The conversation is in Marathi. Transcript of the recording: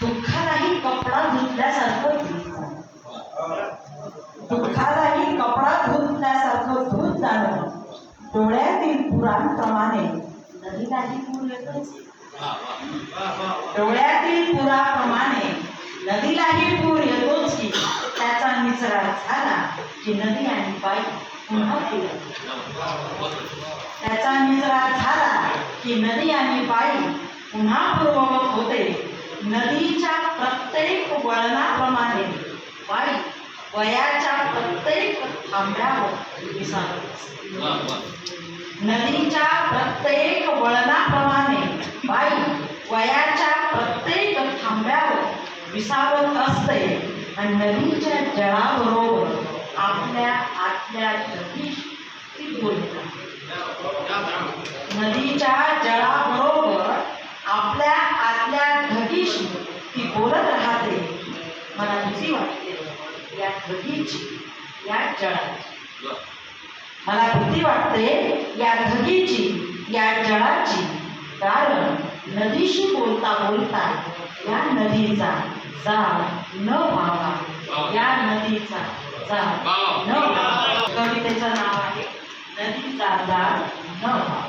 दुःखालाही कपडा धुतल्यासारखं धुत दुःखालाही कपडा धुतल्यासारखं धुत जाणं. डोळ्यातील पुरांप्रमाणे नदीलाही पूर येतोच. डोळ्यातील पुराप्रमाणे नदीलाही पूर येतोच की त्याचा निचरा झाला की नदी आणि बाई पुन्हा पूर त्याचा निचरा झाला की नदी आणि बाई पुन्हा पूर्ववत होते. नदीच्या प्रत्येक वळणाप्रमाणे बाई वयाच्या प्रत्येक थांब्यावर विसावत असते. नदीच्या प्रत्येक वळणाप्रमाणे बाई वयाच्या प्रत्येक थांब्यावर विसावत असते. आणि नदीच्या जळाबरोबर आपल्या आतल्या ती बोलते. नदीच्या जळाबरोबर आपल्या आतल्या ढगीशी ती बोलत राहते मला भीती वाटते. या ढगीची या जळाची. मला भीती वाटते या ढगीची या जळाची. कारण नदीशी बोलता बोलता या नदीचा जाळ न व्हावा. या नदीचा जाळ न व्हावा. कवितेचं नाव आहे नदीचा जाळ न व्हावा.